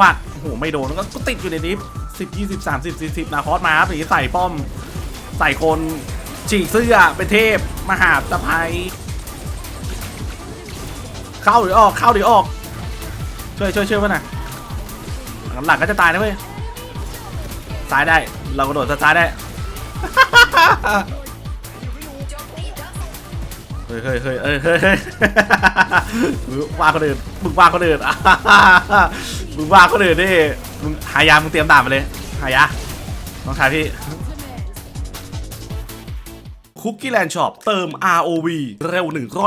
วาดโอ้โหไม่โดนก็ก็ติดอยู่ในนี้สิบยี่สิบสามสิบสี่สิบนาคอสมาครับหนีใส่ป้อม ใส่คนฉีกเสื้อเป็นเทพมหาตะไพเข้าหรือออกเข้าหรือออก ช่วยช่วยช่วยมันหน่อยหลังก็จะตายนะเว้ยซ้ายได้ เรากระโดดซ้ายได้ เฮ้ยเฮ้ยเฮ้ยเฮ้ยเฮ้ยเฮ้ยมึงว่าคนอื่นมึงว่าคนอื่นมึงว่าคนอื่นดิมึงหายามึงเตรียมดาบมาเลยหายาน้องชายพี่ คุกกี้แลนด์ช็อปเติม ROV เร็ว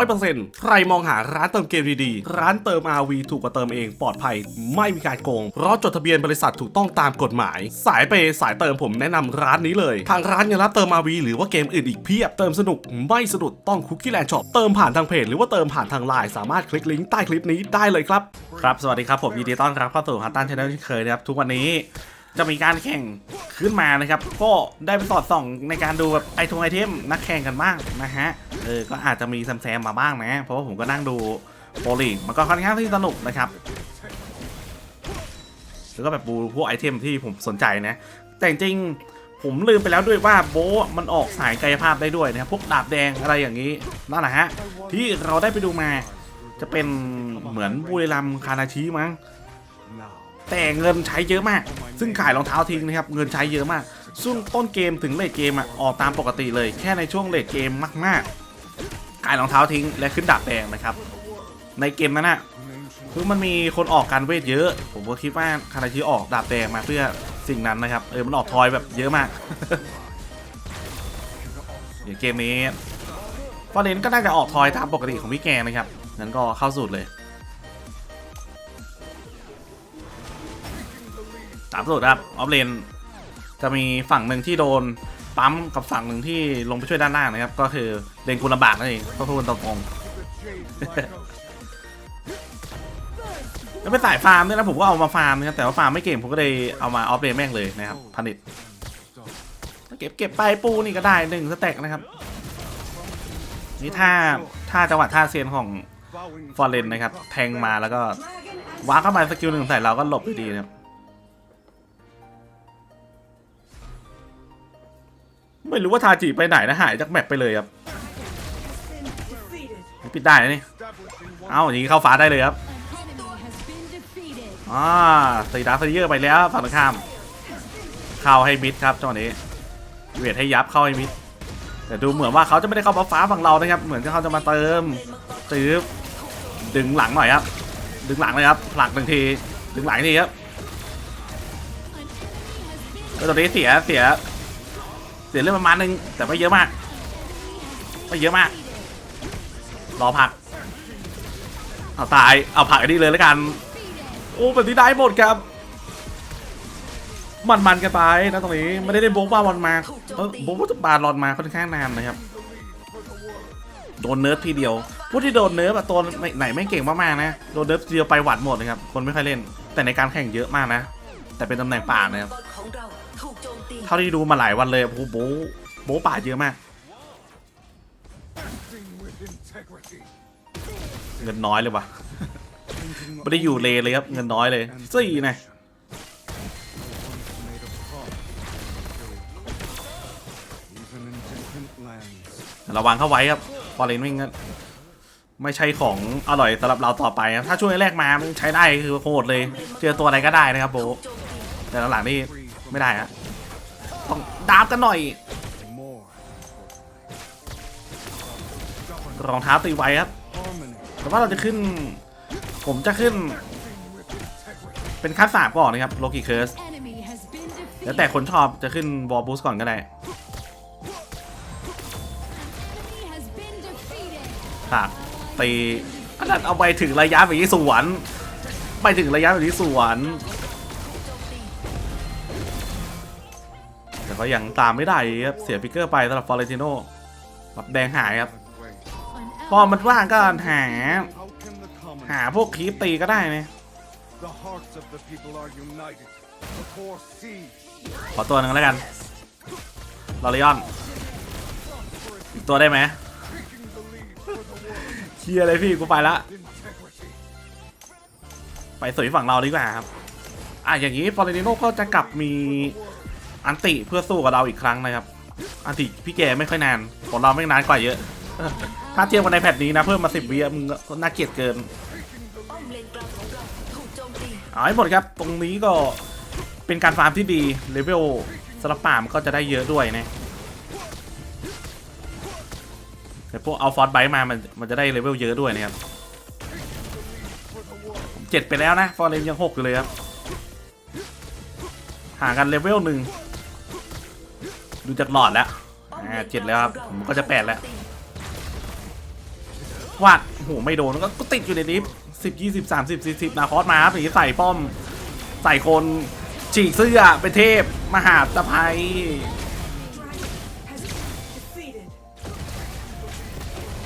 100%ใครมองหาร้านเติมเกมดีๆ ร้านเติม ROV ถูกกว่าเติมเองปลอดภัย ไม่มีการโกง เพราะจดทะเบียนบริษัทถูกต้องตามกฎหมาย สายเปย์สายเติมผมแนะนำร้านนี้เลย ทางร้านยังรับเติม ROV หรือว่าเกมอื่นอีกเพียบเติมสนุกไม่สะดุดต้องคุกกี้แลนด์ช็อปเติมผ่านทางเพจหรือว่าเติมผ่านทางไลน์สามารถคลิกลิงก์ใต้คลิปนี้ได้เลยครับครับสวัสดีครับผมยินดีต้อนรับเข้าสู่ฮัตตันชาแนลที่เคยนะครับทุกวันนี้จะมีการแข่ง ขึ้นมานะครับ ก็ได้ไปสอดส่องในการดูแบบไอทงไอเทมนักแข่งกันบ้างนะฮะเออก็อาจจะมีแซมๆมาบ้างนะเพราะว่าผมก็นั่งดูโปรลีกมันก็ค่อนข้างที่สนุกนะครับแล้วก็แบบดูพวกไอเทมที่ผมสนใจนะแต่จริงผมลืมไปแล้วด้วยว่าโบมันออกสายกายภาพได้ด้วยนะครับพวกดาบแดงอะไรอย่างนี้นั่นแหละฮะที่เราได้ไปดูมาจะเป็นเหมือนบุรีรัมคานาชิมั้ง แต่เงินใช้เยอะมาก ซึ่งขายรองเท้าทิ้งนะครับเงินใช้เยอะมาก ซึ่งต้นเกมถึงเลทเกมอะออกตามปกติเลย แค่ในช่วงเลทเกมมากๆ ขายรองเท้าทิ้งและขึ้นดาบแดงนะครับ ในเกมนั้นอะคือมันมีคนออกการเวทเยอะ ผมก็คิดว่าคาราชิออกดาบแดงมาเพื่อสิ่งนั้นนะครับเออมันออกทอยแบบเยอะมากอย่างเกมนี้ฟอเรนก็น่าจะออกทอยตามปกติของพี่แกนะครับงั้นก็เข้าสูตรเลยามสูตรครับออฟเลนจะมีฝั่งหนึ่งที่โดนปั๊มกับฝั่งหนึ่งที่ลงไปช่วยด้านล่างนะครับ ก็คือเลนกูลำบากนั่นเองก็พูดตรงๆแล้วเป็นสายฟาร์มด้วยนะผมก็เอามาฟาร์มนะครับแต่ว่าฟาร์มไม่เก่งผมก็เลยเอามาออฟเลนแม่งเลยนะครับผลิตเก็บเก็บไปปูนี่ก็ได้หนึ่งสเต็กนะครับนี่ถ้าถ้าจังหวะท่าเซียนของฟอร์เรนนะครับ แทงมาแล้วก็วางเข้ามาสกิลหนึ่งใส่เราก็หลบดีนะครับ ไม่รู้ว่าทาจิไปไหนนะหายจากแมปไปเลยครับปิดได้นะนี่เอ้าอย่างนี้เข้าฟ้าได้เลยครับอ่าตีดาร์ฟเยอร์ไปแล้วฝั่งตรงข้าม เข้าให้มิดครับจังหวะนี้เวทให้ยับเข้าให้มิดแต่ดูเหมือนว่าเขาจะไม่ได้เข้ามาฟ้าฝั่งเรานะครับ เหมือนเขาจะมาเติมตื้อดึงหลังหน่อยครับ ดึงหลังเลยครับผลักหนึ่งที ดึงหลังอีกทีครับแล้วตอนนี้เสียเสีย เสียเรื่องประมาณนึง แต่ไม่เยอะมาก ไม่เยอะมาก รอผัก เอาตาย เอาผักอันนี้เลยแล้วกัน โอ้แบบนี้ได้หมดครับ มันมันกันไปนะตรงนี้ ไม่ได้ได้โบ๊กบาลอนมาเออโบ๊กบาลอนมาค่อนข้างนานนะครับ โดนเนิร์ฟทีเดียว ผู้ที่โดนเนิร์ฟอะตัวไหนไม่เก่งมากๆนะ โดนเนิร์ฟทีเดียวไปหวัดหมดนะครับ คนไม่ค่อยเล่น แต่ในการแข่งเยอะมากนะ แต่เป็นตำแหน่งป่านะครับ เท่าที่ดูมาหลายวันเลยโอ้โหโบ๊ะโบ๊ะป่าเยอะมาก เงินน้อยเลยว่ะไม่ได้อยู่เลเลยครับ เงินน้อยเลยสี่นะระวังเข้าไว้ครับฟอร์เรนไม่งั้นไม่ใช่ของอร่อยสำหรับเราต่อไปครับถ้าช่วงแรกมามันใช้ได้คือโหดเลย เจอตัวอะไรก็ได้นะครับโบ๊แต่หลังๆนี่ไม่ได้ฮะ ดาบกันหน่อย รองเท้าตีไว้ครับ แต่ว่าเราจะขึ้น ผมจะขึ้น เป็นคัสสามก่อนนะครับโลกิเคิร์สแล้วแต่คนชอบจะขึ้นวอลบูสก่อนก็ได้ครับตีอันนั้นเอาไปถึงระยะแบบนี้สวน ไปถึงระยะแบบนี้สวน ก็ยังตามไม่ได้ครับเสียฟิกเกอร์ไปสำหรับฟอร์เรนติโน่แบบแดงหายครับ พอมันว่างก็หา หาพวกคีปตีก็ได้นะ The hearts of the people are united. The four seas ขอตัวหนึ่งแล้วกันลอริออน อีกตัวได้ไหมเคลียร์เลยพี่กูไปละ integrity. ไปสวยฝั่งเราดีกว่าครับอะอย่างนี้ฟอร์เรนิโนก็จะกลับมี อันติเพื่อสู้กับเราอีกครั้งนะครับ อันติพี่แกไม่ค่อยนานของเราไม่นานกว่าเยอะ ถ้าเทียบกันในแพทนี้นะเพิ่มมาสิบวิมึงน่าเกลียดเกินอมเอาให้หมดครับ ตรงนี้ก็เป็นการฟาร์มที่ดีเลเวลสลับป่ามก็จะได้เยอะด้วยนะแต่พวกเอาฟอร์ดไบต์มา มันมันจะได้เลเวลเยอะด้วยนะครับผมเจ็ดไปแล้วนะ ฟอร์เรนยังหกอยู่เลยครับห่างกันเลเวลหนึ่ง ดูจากหลอดแล้วอ่าเจ็ดแล้วครับผมก็จะแปดแล้ววาดโหไม่โดนก็ก็ติดอยู่ในนี้สิบยี่สิบสามสิบสี่สิบนาคอสมาครับอย่างนี้ใส่ป้อม ใส่คนฉีกเสื้อเป็นเทพ มหาตะไพ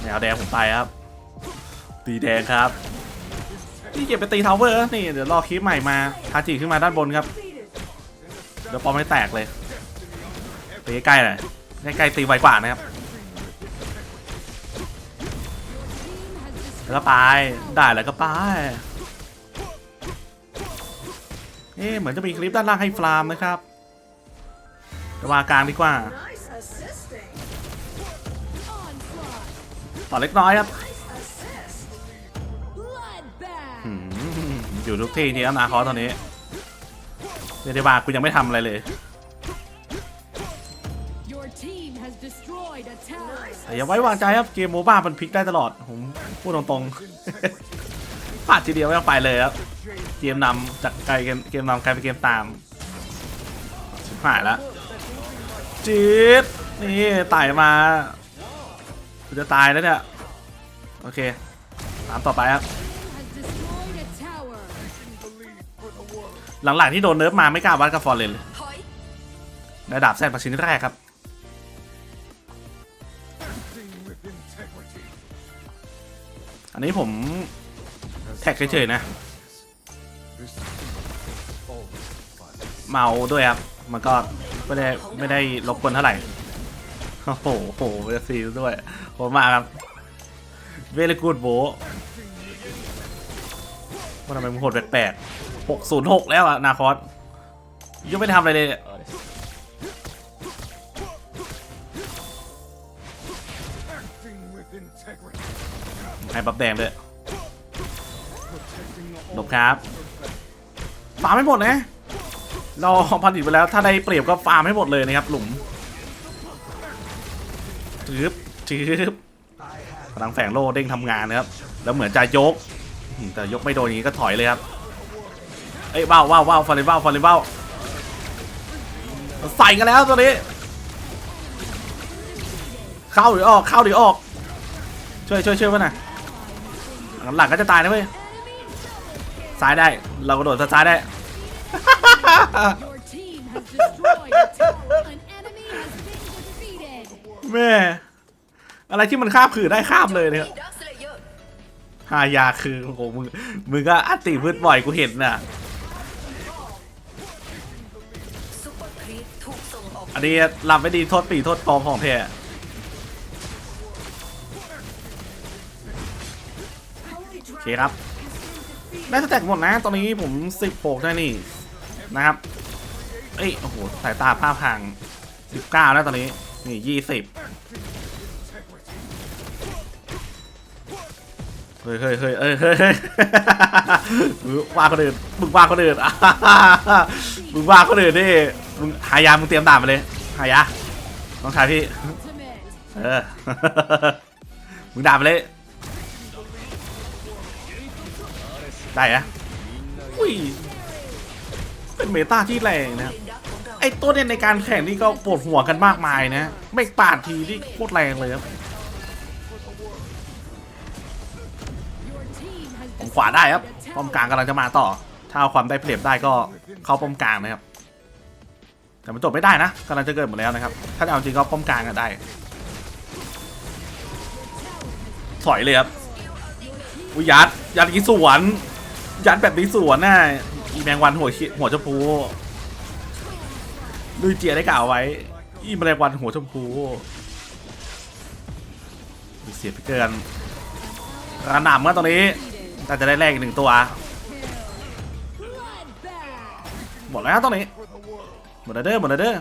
แนวแดงผมไปครับ ตีแดงครับนี่เก็บไปตีทาวเวอร์นี่เดี๋ยวรอคลิปใหม่มาทาจิขึ้นมาด้านบนครับ เดี๋ยวปอมไม่แตกเลย ตีใกล้ๆหน่อยใกล้ๆตีไวกว่านะครับแล้วก็ไปได้แล้วก็ไปเอ๊เหมือนจะมีคลิปด้านล่างให้ฟลามนะครับจะมากลางดีกว่าต่อเล็กน้อยครับอยู่ทุกที่นี่แล้วนาคอตอนนี้เรียกได้ว่ากูยังไม่ทำอะไรเลย แต่อย่าไว้วางใจครับเกมโมบ้ามันพลิกได้ตลอดผมพูดตรงๆพลาดทีเดียวไม่ต้องไปเลยครับเกมนำจากไกลเกมเกมนำกลายเป็นเกมตามชิบหายแล้วจี๊ดนี่ไต่มาจะตายแล้วเนี่ยโอเคตามต่อไปครับหลังๆที่โดนเนิร์ฟมาไม่กล้าวัดกับฟอร์เรนเลยได้ดาบแซนมาชิ้นแรกครับ อันนี้ผมแท็กเฉยๆนะ เมาด้วยครับ มันก็ไม่ได้ไม่ได้รบกวนเท่าไหร่ โอ้โหโอ้โหเวลซีด้วยโหดมาครับ เวลกูดโบว่าทำไมมึงโหดแปลกๆหกศูนย์หกแล้วอะนาคอสยังไม่ทำอะไรเลย ให้บับแดงด้วยหลบครับ ฟาร์มให้หมดนะ เราพันอีกไปแล้ว ถ้าได้เปรียบก็ฟาร์มให้หมดเลยนะครับ หลุมจืบจืบพลังแฝงโล่เด้งทำงานนะครับ แล้วเหมือนจะยก แต่ยกไม่โดนอย่างนี้ก็ถอยเลยครับ เอ้ยว้าวว้าวว้าวฟาริว้าวฟาริว้าวใส่กันแล้วตัวนี้ เข้าหรือออก เข้าหรือออก ช่วยช่วยช่วยมาหน่อย หลังก็จะตายนะเว้ยซ้ายได้ เรากระโดดซ้ายได้ Your team has destroyed a tower. An enemy has been defeated. แม่ อะไรที่มันข้ามคือได้ข้ามเลยเนี่ยดักสเลเยอร์ฮายาคือโอ้โหมึงมึงก็อัตติพืชบ่อยกูเห็นน่ะซุปเปอร์ครีปถูกส่งออกอันนี้ลำไม่ดีโทษปีโทษกองของแท้ โอเคครับ ได้สแต็กหมดนะ ตอนนี้ผมสิบโปกได้นี่นะครับ เอ้ย โอ้โห สายตาผ้าพังสิบเก้าแล้วตอนนี้ นี่ยี่สิบเฮ้ยเฮ้ยเฮ้ยเอ้ยฮ้ยเฮ้ยมึงว่าคนอื่นมึงว่าคนอื่นมึงว่าคนอื่นดิมึงหายา มึงเตรียมดาบมาเลย หายาน้องชายพี่ เออ มึงด่าไปเลย ได้อะอุ้ยเป็นเมตาที่แรงนะครับเลนดักของเราไอตัวเนี่ยในการแข่งนี่ก็ปวดหัวกันมากมายนะไม่ปาดทีนี่โคตรแรงเลยครับผมขวาได้ครับป้อมกลางกำลังจะมาต่อ ถ้าเอาความได้เปรียบได้ก็เข้าป้อมกลางนะครับ แต่มันจบไม่ได้นะกำลังจะเกิดหมดแล้วนะครับ ถ้าเอาจริงก็ป้อมกลางก็ได้ถอยเลยครับอุยยัดยัดอีสวน ยัดแบบนี้สวนน่ะอีแมงวันหัวขีหัวชมพูลุยเจียได้กล่าวไว้ อีแมลงวันหัวชมพูมีเสียพิเกินกระหน่ำเมื่อตรงนี้น่าจะได้แรกอีกหนึ่งตัว หมดแล้วตรงนี้ หมดแล้วเด้อหมดแล้วเด้อ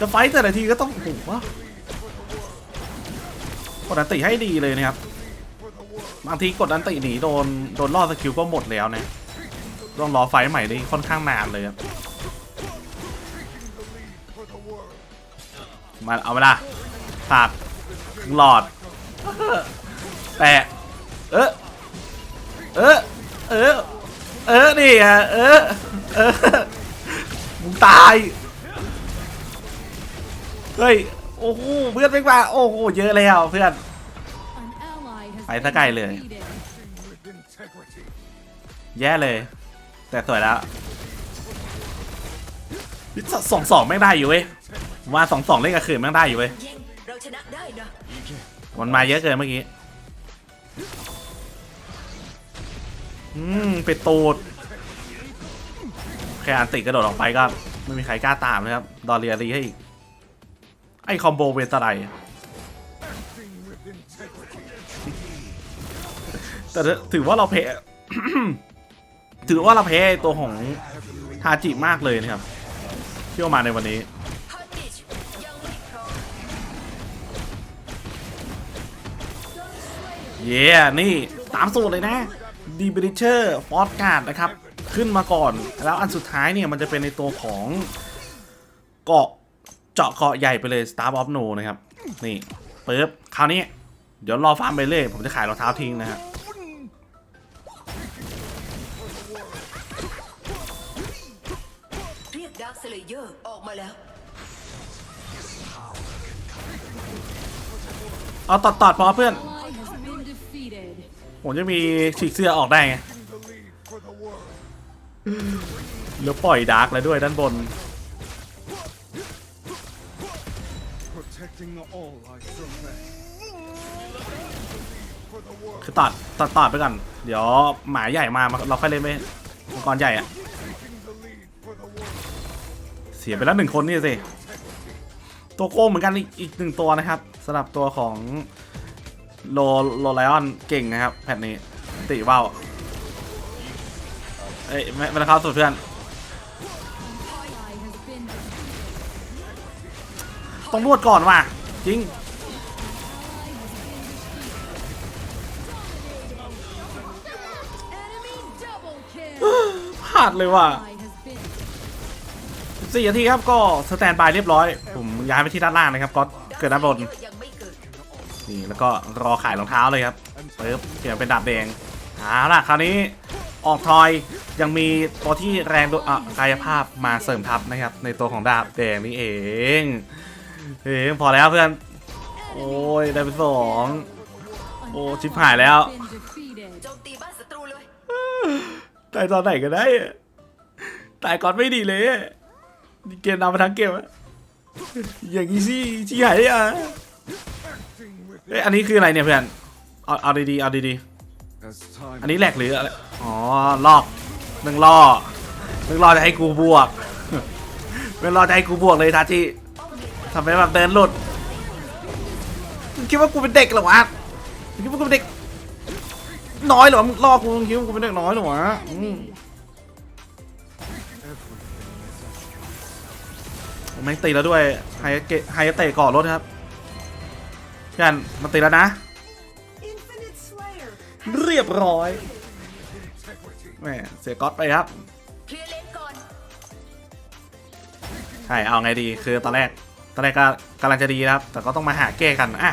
จะไฟต์แต่ละทีก็ต้องโอ้โหวะกติให้ดีเลยนะครับ บางทีกดอันติหนีโดนโดนล่อสกิลก็หมดแล้วนะต้องรอไฟใหม่นี่ค่อนข้างนานเลยครับมาเอาเวลาผากครึ่งหลอด แตะเออเออเออเออนี่อะเออเออมึงตาย เฮ้ย โอ้โหเพื่อนไม่มาโอ้โหเยอะแล้วเพื่อน ไปซะไกลเลย แย่เลย แต่สวยแล้วสองสองแม่งได้อยู่เว้ยว่าสองสองเล่นกับคืนแม่งได้อยู่เว้ยมันมาเยอะเกินเมื่อกี้ อืมไปดตูดแค่อันติกระโดดออกไปก็ ไม่มีใครกล้าตามนะครับ ดอเรียรีให้อีก ไอคอมโบเวนตะไร แต่ถือว่าเราเพถือว่าเราเพไอ้ตัวของทาจิมากเลยนะครับที่เอามาในวันนี้ฮันดิชยังไม่พร้อมเย้นี่ตามสูตรเลยนะดีบริเชอร์ฟอสการ์ดนะครับ ขึ้นมาก่อน แล้วอันสุดท้ายเนี่ย มันจะเป็นในตัวของเกาะเจาะเกาะใหญ่ไปเลย Star of No นะครับ นี่ปึ๊บคราวนี้ เดี๋ยวรอฟาร์มไปเลยผมจะขายรองเท้าทิ้งนะฮะเรีย เลเยอร์ออกมาแล้ว เอาตอดตอดพอเพื่อน ผมจะมีฉีกเสื้อออกได้ไง แล้วปล่อยดาร์กแล้วด้วยด้านบน คือตัดตัดตัดไปก่อน เดี๋ยวหมาใหญ่มาเราค่อยเล่นไปมังกรใหญ่อะ สียไปแล้วหนึ่งคนนี่สิ ตัวโก้เหมือนกันอีกอีกหนึ่งตัวนะครับสำหรับตัวของโลโลไลออนเก่งนะครับแพทนี้ติว่าวเอ้ยไม่ไม่ได้เข้าสุดเพื่อน ต้องนวดก่อนว่ะจริงพลาดเลยว่ะ สี่นาทีครับก็สแตนบายเรียบร้อย ผมย้ายไปที่ด้านล่างนะครับก็เกิดด้านบนยังไม่เกิดนี่แล้วก็รอขายรองเท้าเลยครับปึ๊บเปลี่ยนเป็นดาบแดงเอาล่ะคราวนี้ออกทอยยังมีตัวที่แรงด้วยอะกายภาพมาเสริมทัพนะครับ ในตัวของดาบแดงนี่เองเฮ้ยพอแล้วเพื่อนโอ้ยได้ไปสอง an โอ้ ally ชิบหายแล้ว has been defeated. โจมตีบ้านศัตรูเลยตายตอนไหนก็ได้อะตายก่อนไม่ดีเลยอะนี่ เกมนำมาทั้งเกมอะอย่างนี้สิที่หายอะเอ้ยอันนี้คืออะไรเนี่ยเพื่อนเอาเอาดีๆเอาดีๆอันนี้แหลกหรืออะไรอ๋อลอกหนึ่งล่อหนึ่งล่อจะให้กูบวกเป็นล่อจะให้กูบวกเลยทาจิทำไมแบบเดินหลุดคิดว่ากูเป็นเด็กเหรอวะคิดว่ากูเป็นเด็กน้อยเหรอมึงล่อกูคิดว่ากูเป็นเด็กน้อยเหรอวะ อืมแม่งตีแล้วด้วยไฮเกไฮเตะก่อรถครับเพื่อนมาตีแล้วนะ เรียบร้อยแหมเสียก๊อตไปครับใช่เอาไงดีคือตอนแรกตอนแรกก็กำลังจะดีนะครับ แต่ก็ต้องมาหาแก้กันอะ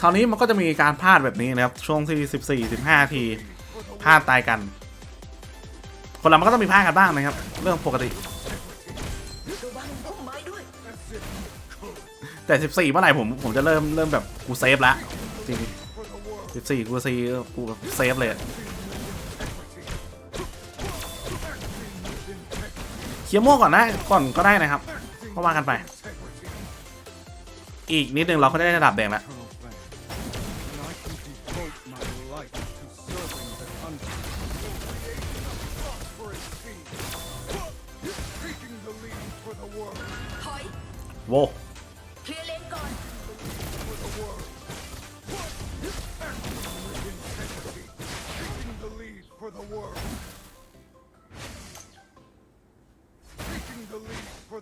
คราวนี้มันก็จะมีการพลาดแบบนี้นะครับ ช่วงที่ 14 15 ทีพลาดตายกัน คนเรามันก็ต้องมีพลาดกันบ้างนะครับ เรื่องปกติ แต่ 14 เมื่อไหร่ผมผมจะเริ่มเริ่มแบบกูเซฟละจริง14 กูซีกูแบบเซฟเลยเคลียร์ม่วงก่อนนะก่อนก็ได้นะครับก็ว่ากันไป อีกนิดนึงเราก็ได้ระดับแดงแล้ว eternal fame.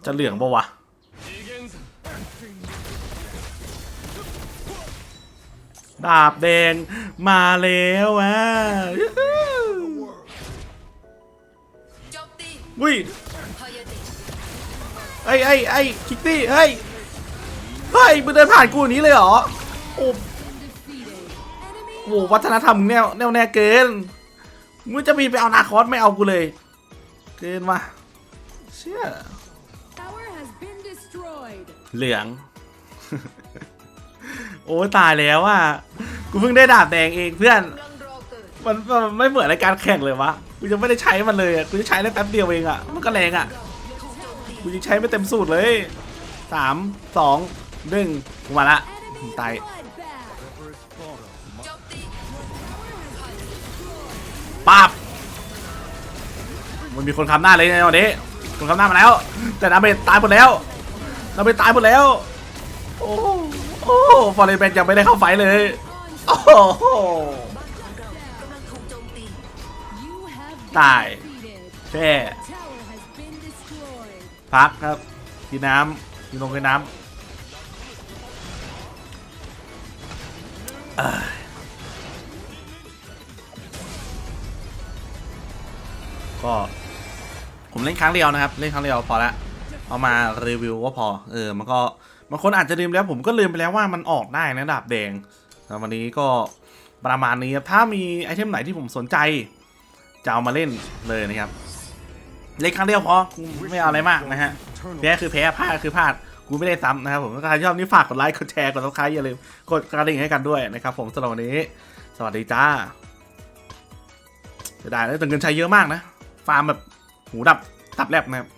จะเหลืองปะวะ ดาบแดงมาแล้วอะยูฮู world. โจมตีอุ้ยไอ้ไอ้ไอ้คิตตี้เฮ้ยเฮ้ยมึงเดินผ่านกูอย่างนี้เลยเหรอ โอ้โหวัฒนธรรมแนวแนวแน่เกินมึงจะมีไปเอานาคอสไม่เอากูเลย เกินว่ะเชี่ย เหลือง โอ้ตายแล้วอะ กูเพิ่งได้ดาบแดงเองเพื่อน มันมันไม่เหมือนในการแข่งเลยวะ กูยังไม่ได้ใช้มันเลยอะกูจะใช้ได้แป๊บเดียวเองอะ มันก็แรงอะ กูยังใช้ไม่เต็มสูตรเลยสามสองหนึ่งกูมาละตายป้าบมันมีคนคำหน้าเลยในวันนี้คนคำหน้ามาแล้ว แต่ดาเมจตายหมดแล้ว ดาเมจตายหมดแล้ว โอ้โหโอ้ฟอร์เรนแมนยังไม่ได้เข้าไฟเลย โอ้โหบ้านของเรากำลังถูกโจมตี You have been Die. defeated. แค่พักครับกินน้ำกินลงกินน้ำก็ผมเล่นครั้งเดียวนะครับ เล่นครั้งเดียวพอและ เอามารีวิวก็พอ เออ มันก็บางคนอาจจะลืมแล้วผมก็ลืมไปแล้วว่ามันออกได้นะดาบแดงแล้ววันนี้ก็ประมาณนี้ครับถ้ามีไอเทมไหนที่ผมสนใจ จะเอามาเล่นเลยนะครับ เล่นครั้งเดียวพอไม่เอาอะไรมากนะฮะแพ้คือแพ้พลาดคือพลาดกูไม่ได้ซ้ำนะครับผมถ้าใครชอบนี่ฝากกดไลค์กดแชร์กดซับสไครต์อย่าลืมกดกระดิ่งให้กันด้วยนะครับ ผมสำหรับวันนี้ สวัสดีจ้าจะได้แล้วแต่เงินใช้เยอะมากนะ ฟาร์มแบบหูดับตับแลบนะครับ